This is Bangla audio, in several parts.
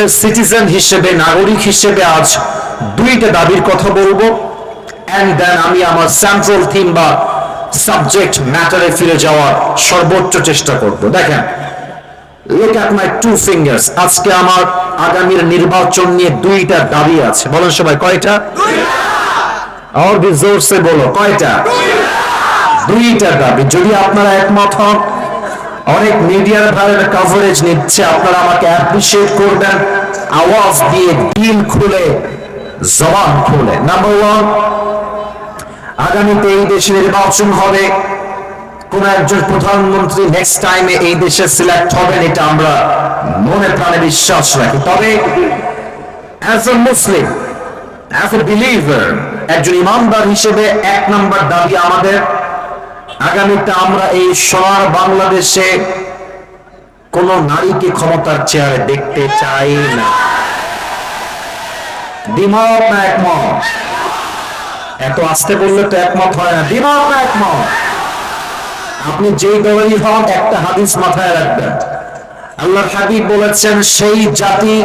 সিটিজেন হিসেবে নাগরিক হিসেবে আজ দুইটা দাবির কথা বলব। অ্যান্ড দেন আমি আমার সেন্ট্রাল থিম বা সাবজেক্ট ম্যাটারে ফিরে যাওয়ার সর্বোচ্চ চেষ্টা করব। দেখেন look at my two fingers আজকে আমার আগামীর নির্বাচন নিয়ে দুইটা দাবি আছে। বলেন সবাই কয়টা? আর জোরসে বলো কয়টা? দুইটা দাবি। যদি আপনারা একমত হন অনেক মিডিয়ার ভাইয়ের কভারেজ নিচ্ছে। আপনারা আমাকে অ্যাপ্রিসিয়েট করবেন। আওয়াজ দিয়ে দিল খুলে, জবান খুলে। নাম্বার ওয়ান আগামীতে এই দেশে নির্বাচন হবে। কোন একজন প্রধানমন্ত্রী নেক্সট টাইমে এই দেশে সিলেক্ট হবেন, এটা আমরা মনে প্রাণে বিশ্বাস রাখি। তবে as a Muslim as a believer একজন ইমানদার হিসেবে এক নাম্বার দাবি আমাদের। আগামীতে আমরা এই সোনার বাংলাদেশে কোন নারীকে ক্ষমতার চেয়ারে দেখতে চাই না। না একমত? এত আসতে বললে তো একমত হয় না। না একমত? আপনি যেই দলেরই হন, একটা হাদিস মাথায় রাখবেন। আল্লাহর হাবিব বলেছেন, সেই জাতি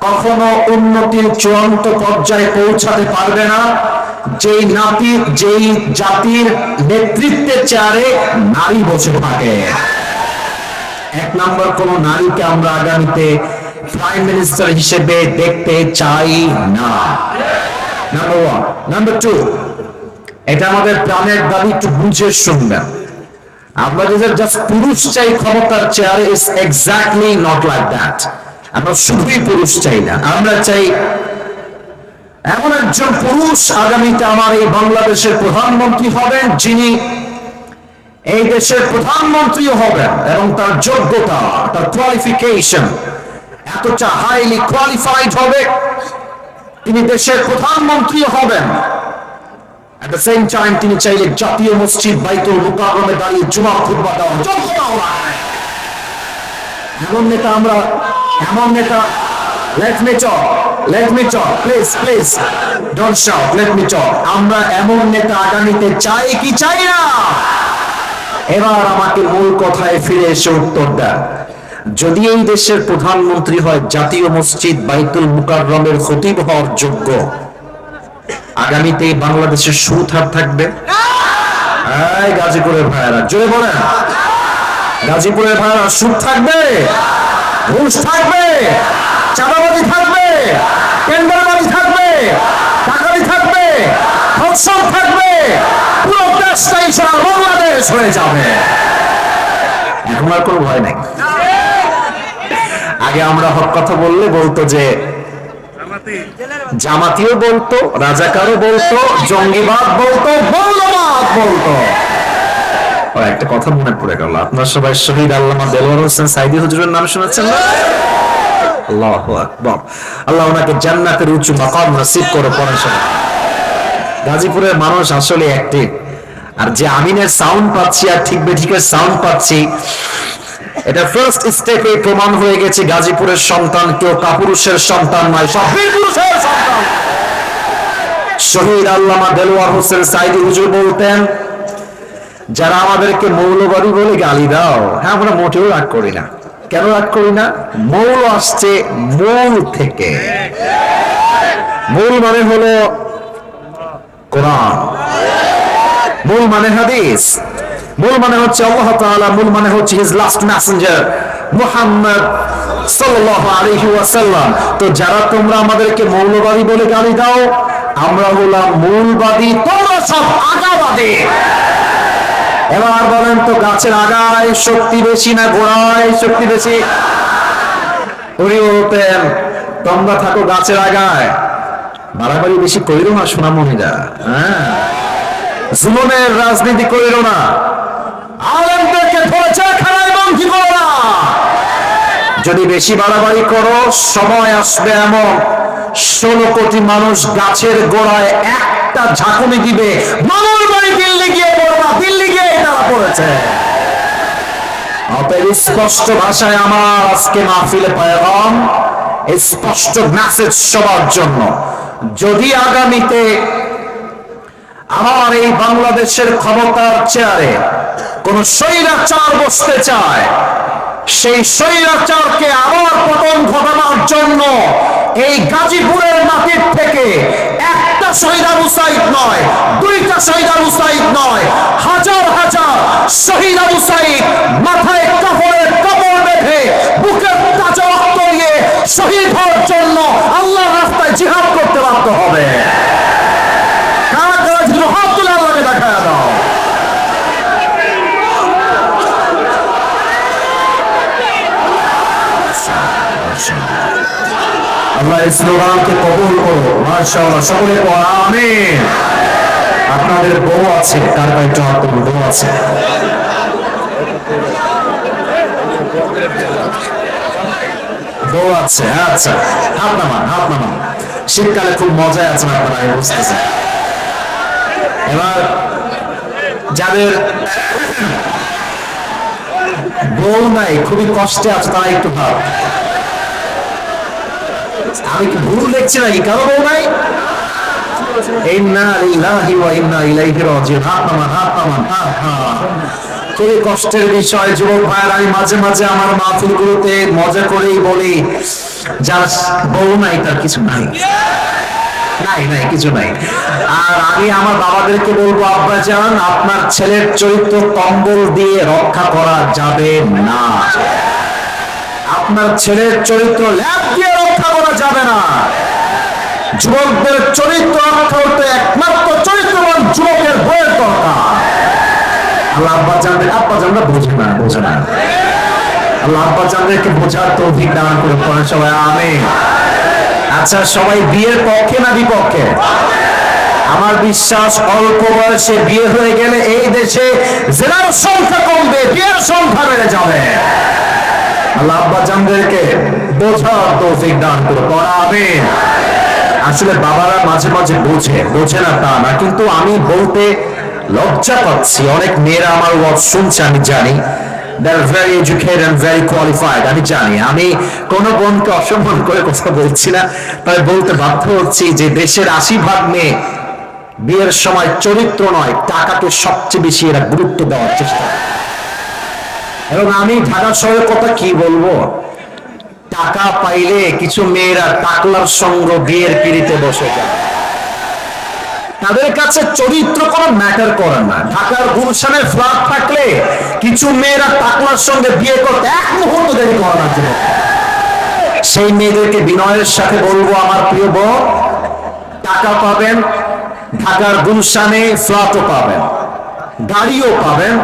কখনো উন্নতির চূড়ান্ত পর্যায়ে পৌঁছাতে পারবে না। যেই নাতি, যেই জাতির নেতৃত্বের চেয়ারে নারী বসে থাকে। এক নম্বর কোন নারীকে আমরা আগামীতে প্রাইম মিনিস্টার হিসেবে দেখতে চাই না। নাম্বার ওয়ান নাম্বার টু এটা আমাদের প্রাণের দাবি, একটু বুঝে শুনবেন। আমরা জাস্ট পুরুষ চাই ক্ষমতার চেয়ারে is exactly not like that আমরা শুধুই পুরুষ চাই না। আমরা চাই এমন একজন পুরুষ আগামীতে আমার এই বাংলাদেশের প্রধানমন্ত্রী হবেন, যিনি এই দেশের প্রধানমন্ত্রীও হবেন এবং তার যোগ্যতা, তার কোয়ালিফিকেশন এতটা হাইলি কোয়ালিফাইড হবে। তিনি দেশের প্রধানমন্ত্রীও হবেন। The same time, তিনি চাইলে জাতীয় মসজিদ বাইতুল মুকাররমে দাঁড়িয়ে জুমা দেওয়ার যোগ্যতাও এমন নেতা আমরা, এমন নেতা let talk let me talk please please don't shout let me talk আমরা এমন নেতা আগামীতে চাই কি চাই না? এবার আমাকে মূল কথায় ফিরে এসে উত্তর দেন। যদি এই দেশের প্রধানমন্ত্রী হয়, জাতীয় মসজিদ বাইতুল মুকাররমের খতিব হওয়ার যোগ্য। আগামীতে বাংলাদেশের সুদ হার থাকবে। গাজীপুরের ভাইয়ারা, জোরে বলেন। গাজীপুরের ভাইয়ারা, সুদ থাকবে? ঘুষ থাকবে? চাঁদাবাজি থাকবে, টেন্ডারবাজি থাকবে টাকারি থাকবে, ধর্ষণ থাকবে, পুরো দেশটাই সারা বাংলাদেশ হয়ে যাবে। এখন কোনো ভয় নাই। আগে আমরা হক কথা বললে বলতো যে, জামাতিও বলতো, রাজাকারও বলতো, জঙ্গিবাদ বলতো মৌলবাদ বলতো। একটা কথা মনে পড়ে গেল। আপনার সবাই শহীদ আল্লামা দেলোয়ার হোসেন সাইদি হুজুরের নাম শুনেছেন না? আল্লাহু আকবার। আল্লাহ ওনাকে জান্নাতের উঁচু মাকাম নসিব করে সবাই গাজীপুরের মানুষ আসলে অ্যাক্টিভ আর যে আমিনের সাউন্ড পাচ্ছি আর ঠিক বেঠিকের সাউন্ড পাচ্ছি, এটা ফার্স্ট স্টেপে প্রমাণ হয়ে গেছে গাজীপুরের সন্তান কেউ কাপুরুষের সন্তান নয়, সব পুরুষের সন্তান। শহীদ আল্লামা দেলোয়ার হোসেন সাইদি হুজুর বলতেন, যারা আমাদেরকে মৌলবাদী বলে গালি দাও হ্যাঁ আমরা মোটেও রাগ করি না। কেন রাগ করি না? মৌল আসছে মূল থেকে। মূল মানে হলো কোরআন। মূল মানে হাদিস। মূল মানে হচ্ছে আল্লাহ তাআলা, মূল মানে হচ্ছে হিজ লাস্ট মেসেঞ্জার মুহাম্মদ সাল্লাল্লাহু আলাইহি ওয়াসাল্লাম। তো যারা তোমরা আমাদেরকে মৌলবাদী বলে গালি দাও, আমরা হলাম মূলবাদী, তোমরা সব আগাবাদী। এবার বলেন তো গাছের আগায় শক্তি বেশি না গোড়ায় শক্তি বেশি? উনি বলতেন, তোমরা থাকো গাছের আগায়। বাড়াবাড়ি বেশি করিল না সোনামণিরা হ্যাঁ? জুলুমের রাজনীতি করিল না। আলেমদেরকে ধরে জেলখানায় বন্দী করো না যদি বেশি বাড়াবাড়ি করো, সময় আসবে এমন। ষোলো কোটি মানুষ গাছের গোড়ায় একটা ঝাঁকুনি দিবে। মামুর বাড়ি দিল্লি গিয়ে পড়েছে। অতএব স্পষ্ট ভাষায় আমার আজকে মাহফিলে স্পষ্ট মেসেজ সবার জন্য। যদি আগামীতে আমার এই বাংলাদেশের ক্ষমতার চেয়ারে কোন স্বৈরাচার বসতে চায়, সেই স্বৈরাচারকে আবার পতন ঘটানোর জন্য এই গাজীপুরের মাটির থেকে একটা শহীদ আবু নয়, দুইটা শহীদ আবু নয়, হাজার শহীদ আবু সাইদ মাথায় কাপড়ের কাপড় বেঁধে, বুকের তাজা রক্ত নিয়ে শহীদ হওয়ার জন্য আল্লাহর রাস্তায় জিহাদ করতে বাধ্য হবে। কারা কারা ছিল হাত তুলে আল্লাহকে আল্লাহ এই স্লোগানকে কবুল করো মাশাআল্লাহ, সকলে আমিন। আপনাদের বউ আছে একটু হাত বউ আছে। বউ আছে আচ্ছা হাত নামান হাত নামান। শীতকালে খুব মজায় আছেন আপনারা, আমি বুঝতেছি। এবার যাদের বউ নাই, খুবই কষ্টে আছে, তারা একটু ভাব। আমি কি ভুল দেখছি নাকি কারও বউ নাই? খুবই কষ্টের বিষয়, যুবক মাঝে মাঝে আমার মাহফিলগুলোতে মজা করেই বলি, যার বউ নাই, তার কিছু নাই। আর আমি আমার আপনার ছেলের চরিত্র কম্বল দিয়ে রক্ষা করা যাবে না। আপনার ছেলের চরিত্র ল্যাব দিয়ে রক্ষা করা যাবে না। যুবকদের চরিত্র রক্ষা করতে একমাত্র চরিত্রবান যুবকের বইয়ের দরকার। আল্লাহ আব্বা জানবে আব্বা জানরা বোঝে না বোঝে না। আল্লাহ আব্বা জানদেরকে বোঝার তো দান করে পড়েন সবাই আমি আচ্ছা সবাই বিয়ের পক্ষে না বিপক্ষে? আমার বিশ্বাস, অল্প বয়সে বিয়ে হয়ে গেলে এই দেশে জেলার সংখ্যা কমবে, বিয়ের সংখ্যা বেড়ে যাবে। আল্লাহ আব্বা জানদেরকে বোঝার তৌফিক দান করে পড়া, আমিন। আসলে বাবারা মাঝে মাঝে বোঝে বোঝে না তা না, কিন্তু আমি বলতে লজ্জা পাচ্ছি। অনেক মেয়েরা আমার ওয়াজ শুনছে, আমি জানি। আমি জানি। আমি কোন বোনকে অসম্মান করে কথা বলছি না বলতে বাধ্য হচ্ছি যে দেশের আশি মেয়ে বিয়ের সময় চরিত্র নয়, টাকাকে সবচেয়ে বেশি এরা গুরুত্ব দেওয়ার চেষ্টা। এবং আমি ঢাকা শহরের কথা কি বলব? টাকা পাইলে কিছু মেয়েরা টাকলার সঙ্গ বিয়ের পিড়িতে বসে যায়। তাদের কাছে চরিত্র কোনো ম্যাটার করে না। ঢাকার গুলশানের ফ্ল্যাট থাকলে কিছু মেয়েরা টাকলার সঙ্গে বিয়ে করতে এক মুহূর্ত দেরি করে না জীবনে। সেই মেয়েদেরকে বিনয়ের সাথে বলব, আমার প্রিয় বোন টাকা পাবেন, ঢাকার গুলশানে ফ্ল্যাটও পাবেন, গাড়িও পাবেন,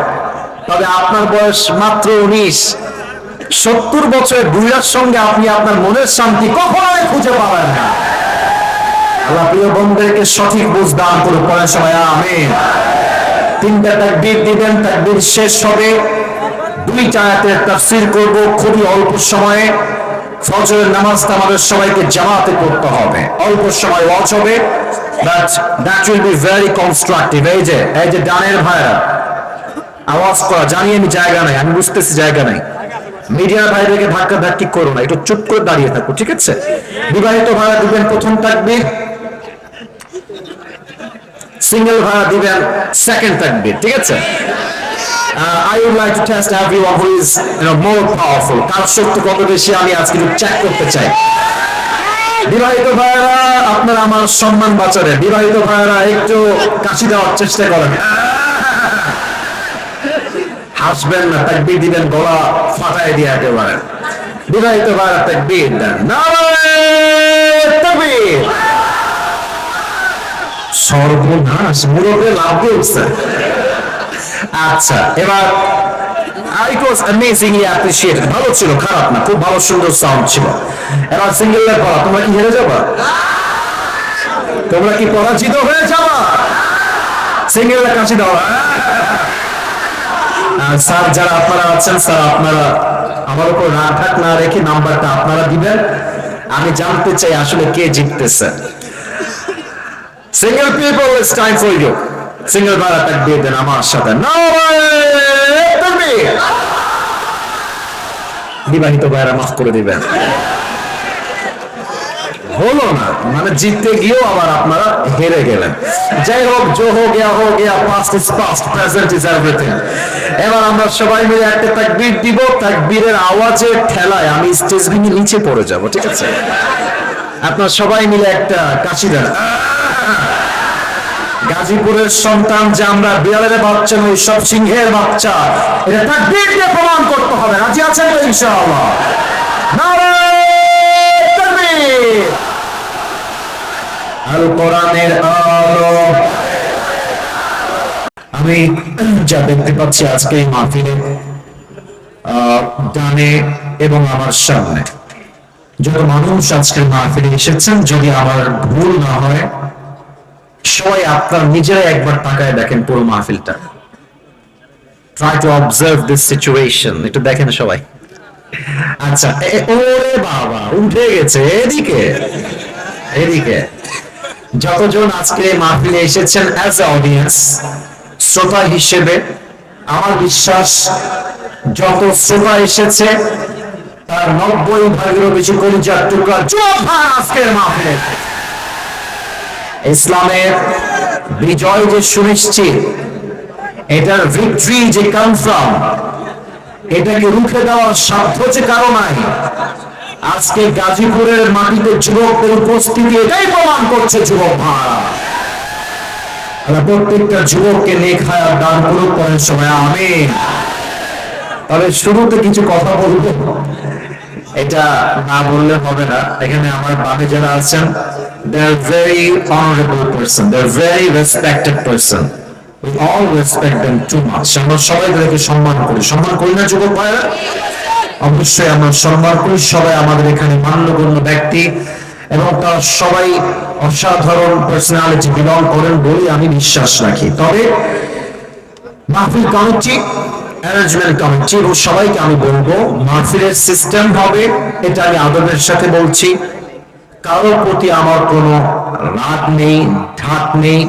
তবে আপনার বয়স মাত্র উনিশ। সত্তর বছরের বুড়ার সঙ্গে আপনি আপনার মনের শান্তি কখনোই খুঁজে পাবেন না। আল্লাহ প্রিয় বন্ধুদেরকে সঠিক বুঝ দান করে পড়ে সবাই আমিন। তিনটা তাকবীর দিবেন, তাকবীর শেষ হবে। দুই চায়াতের তাফসীর করব, খুবই অল্প সময়ে। ফজরের নামাজটা আমাদের সবাইকে জামাতে করতে হবে। অল্প সময় ওয়াজ হবে। But that will be very constructive এই যে এই যে ডানের ভাইরা, আওয়াজ করা, জানি আমি জায়গা নাই, আমি বুঝতেছি জায়গা নাই। মিডিয়া ভাইদেরকে ধাক্কা ধাক্কি করো না একটু চুপ করে দাঁড়িয়ে থাকো ঠিক আছে? বিবাহিত ভাড়া দিবেন প্রথম তাকবীর সিঙ্গেল ভাড়া দিবেন সেকেন্ড তাকবীর ঠিক আছে? like to test everyone who is you know, more powerful. কার শক্তি কত বেশি আমি আজকে চেক করতে চাই। বিবাহিত ভাইয়েরা আপনারা আমার সম্মান বাঁচারে বিবাহিত ভাইয়েরা একটু কাশি দেওয়ার চেষ্টা করেন। হাসবেন না, তাকবীর দিবেন, গলা ফাটাই দিয়ে একেবারে। বিবাহিত ভাইয়েরা তাকবীর সর্বনাশ মুরবে লাভ আচ্ছা এবার ইট ওয়াজ অ্যামেজিংলি অ্যাপ্রিশিয়েটেড ভালো ছিল, খারাপ না, খুব ভালো, সুন্দর সাউন্ড ছিল। এবার সিঙ্গেলের পড়া, তোমরা কি হেরে যাবা? তোমরা কি পরাজিত হয়ে যাবা? সিঙ্গেলের কাছে দাও। স্যার যারা আপনারা আছেন, স্যার, আপনারা আমার উপর রাগ না রেখে নাম্বারটা আপনারা দিবেন। আমি জানতে চাই আসলে কে জিততেছে। Single people it's time for you single ভাড়া তাক দিয়ে দেন আমার সাথে। বিবাহিত ভাইরা মাফ করে দিবেন। হলো না। মানে জিততে গিয়েও আবার আপনারা হেরে গেলেন। যাই হোক জো হো গিয়া হো গিয়া past is past present is everything এবার আমরা সবাই মিলে একটা তাকবীর দিব। তাকবীরের আওয়াজে ঠেলায় আমি স্টেজ ভেঙে নিচে পড়ে যাব, ঠিক আছে? আপনার সবাই মিলে একটা কাশি দেন। গাজীপুরের সন্তান যে আমরা বিড়ালের বাচ্চা নই, সব সিংহের বাচ্চা, এটা তাকবীর দিয়ে প্রমাণ করতে হবে। রাজি আছেন ইনশাআল্লাহ? নারায়ে তাকবীর! আল কোরআনের আলো। আমি যা দেখতে পাচ্ছি আজকে এই মাহফিলে ডানে এবং আমার সামনে। যত মানুষ আজকের মাহফিলে এসেছেন, যদি আমার ভুল না হয়, সবাই আপনার নিজেরাই একবার তাকায় দেখেন পুরো মাহফিলটা। Try to observe this situation একটু দেখেন সবাই। আচ্ছা ওরে বাবা, উঠে গেছে, এদিকে। এদিকে। যতজন আজকে মাহফিলে এসেছেন অ্যাজ এ অডিয়েন্স শ্রোতা হিসেবে আমার বিশ্বাস যত শ্রোতা এসেছে, তার নব্বই ভাগেরও বেশি কলিজার টুকরা আজকের মাহফিলে। ইসলামের বিজয় যে সুনিশ্চিত, এটার ভিক্টরি যে কনফার্ম এটাকে রুখে দেওয়ার সাধ্য যে কারও নাই। আজকে গাজীপুরের মাটিতে যুবকদের উপস্থিতি এটাই প্রমাণ করছে যুবক ভাড়া। প্রত্যেকটা যুবককে হায়াত দান করুক করেন সময় আমি তবে শুরুতে কিছু কথা বলব। এটা না বললে হবে না। এখানে আমার বামে যারা আছেন they respected person all respect আমরা সবাই তাদেরকে সম্মান করি। সম্মান করি না যুবক ভাইরা অবশ্যই আমরা সম্মান করি, সবাই আমাদের এখানে মান্যগণ্য ব্যক্তি এবং তারা সবাই অসাধারণ পার্সোনালিটি বিলং করেন বলে আমি বিশ্বাস রাখি। তবে মাহফিল কমিটি অ্যারেঞ্জমেন্ট কমিটি এবং সবাইকে আমি বলব, মাহফিলের সিস্টেম হবে, এটা আমি আদবের সাথে বলছি। কারোর প্রতি আমার কোনো রাগ নেই, ঢাক নেই,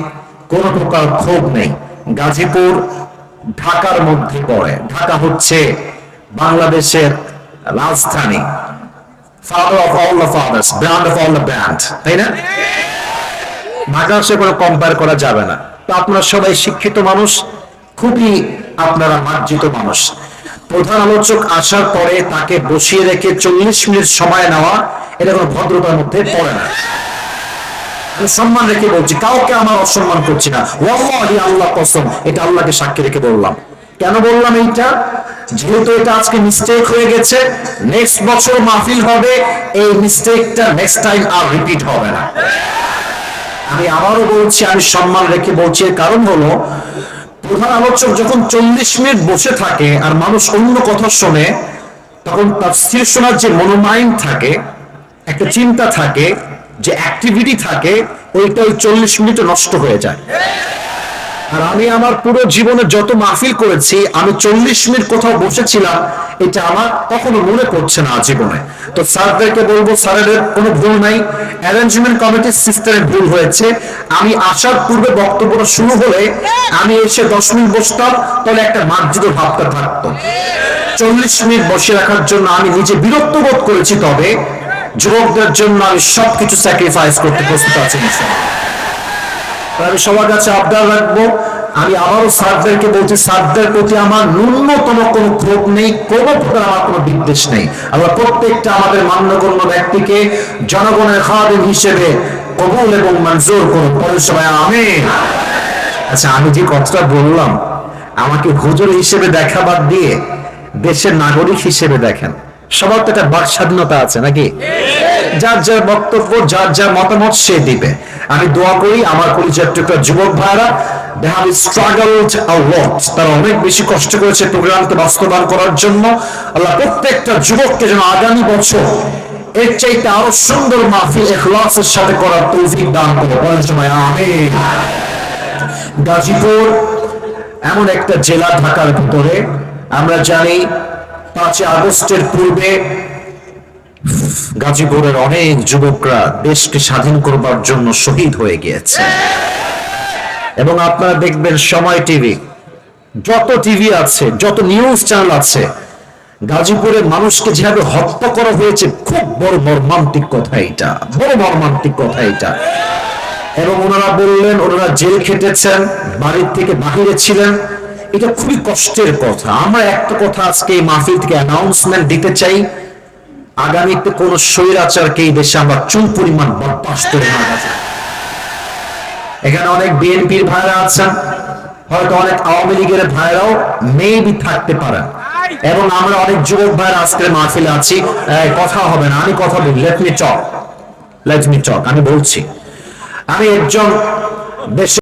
কোনো প্রকার ক্ষোভ নেই। গাজীপুর, ঢাকার মধ্যে পড়ে। ঢাকা হচ্ছে বাংলাদেশের রাজধানী father of all the fathers brand of all the brand তাই না? ঢাকার সে কোনো কম্পেয়ার করা যাবে না। তো আপনারা সবাই শিক্ষিত মানুষ, খুবই আপনারা মার্জিত মানুষ। প্রধান আলোচক আসার পরে তাকে বসিয়ে রেখে চল্লিশ মিনিট সময় নেওয়া, এটা কোনো ভদ্রতার মধ্যে পড়ে না। সম্মান রেখে বলছি, কাউকে আমার অসম্মান করছি না। ওয়াল্লাহি আল্লাহ কসম, এটা আল্লাহকে সাক্ষী রেখে বললাম। কেন বললাম এইটা? যেহেতু এটা আজকে মিস্টেক হয়ে গেছে নেক্সট বছর মাহফিল হবে, এই মিস্টেকটা নেক্সট টাইম আর রিপিট হবে না। আমি আবারও বলছি, আমি সম্মান রেখে বলছি, এর কারণ হলো, প্রধান আলোচক যখন চল্লিশ মিনিট বসে থাকে আর মানুষ অন্য কথা শোনে, তখন তার স্থির শোনার যে মনোমাইন্ড থাকে, একটা চিন্তা থাকে, যে অ্যাক্টিভিটি থাকে, ওইটা ওই চল্লিশ মিনিটে নষ্ট হয়ে যায়। আর আমি আমার পুরো জীবনে যত মাহফিল করেছি, আমি চল্লিশ মিনিট কোথাও বসেছিলাম, এটা আমার কখনো মনে পড়ছে না জীবনে তো স্যারদেরকে বলব স্যারের কোনো ভুল নাই অ্যারেঞ্জমেন্ট কমিটির সিস্টেমে ভুল হয়েছে। আমি আসার পূর্বে বক্তব্যটা শুরু হলে আমি এসে দশ মিনিট বসতাম, তাহলে একটা মার্জিত ভাবটা থাকতো। চল্লিশ মিনিট বসে রাখার জন্য আমি নিজে বিরক্ত বোধ করেছি, তবে যুবকদের জন্য আমি সবকিছু স্যাক্রিফাইস করতে প্রস্তুত আছি আমি সবার কাছে আবদার রাখব, আমি আবারও স্যারদেরকে বলছি, স্যারদের প্রতি আমার ন্যূনতম কোনো ক্ষোভ নেই, কোনো প্রকার আমার কোনো বিদ্বেষ নেই। আমরা প্রত্যেকটা আমাদের মান্যগণ্য ব্যক্তিকে জনগণের খাদিম হিসেবে কবুল এবং মঞ্জুর করুন। পরের সময় আমি আচ্ছা আমি যে কথাটা বললাম, আমাকে হুজুর হিসেবে দেখা বাদ দিয়ে দেশের নাগরিক হিসেবে দেখেন। সবার তো একটা বাক স্বাধীনতা আছে নাকি? যার যার বক্তব্য, যার যার মতামত সে দিবে। আমি দোয়া করি আমার পরিচয় যুবক ভাইরা তারা অনেক বেশি কষ্ট করেছে প্রোগ্রামকে বাস্তবায়ন করার জন্য। আল্লাহ প্রত্যেকটা যুবককে যেন আগামী বছর এর চাইতে আরও সুন্দর মাহফিল এখলাসের সাথে করার তৌফিক দান করে। বলেন সময় গাজীপুর, এমন একটা জেলা ঢাকার ভিতরে। আমরা জানি পাঁচই আগস্টের পূর্বে গাজীপুরের অনেক যুবকরা দেশকে স্বাধীন করবার জন্য শহীদ হয়ে গিয়েছে। এবং আপনারা দেখবেন সময় টিভি, যত টিভি আছে, যত নিউজ চ্যানেল আছে, গাজীপুরের মানুষকে যেভাবে হত্যা করা হয়েছে, খুব বড় মর্মান্তিক কথা এটা, বড় মর্মান্তিক কথা এটা। এবং ওনারা বললেন, ওনারা জেল খেটেছেন, বাড়ির থেকে বাহিরে ছিলেন। এটা খুবই কষ্টের কথা। আমরা একটা কথা আজকে এই মাহফিল থেকে অ্যানাউন্সমেন্ট দিতে চাই। আগামীতে কোন স্বৈরাচারকে এই দেশে আমরা চুল পরিমাণ বরদাস্ত করে না। এখানে অনেক বিএনপির ভাইরা আছেন, হয়তো অনেক আওয়ামী লীগের ভাইরাও মেবি থাকতে পারেন। এবং আমরা অনেক যুবক ভাইরা আজকের মাহফিলে আছি। কথা হবে না, আমি কথা বলি। Let me talk let me talk আমি বলছি। আমি একজন দেশে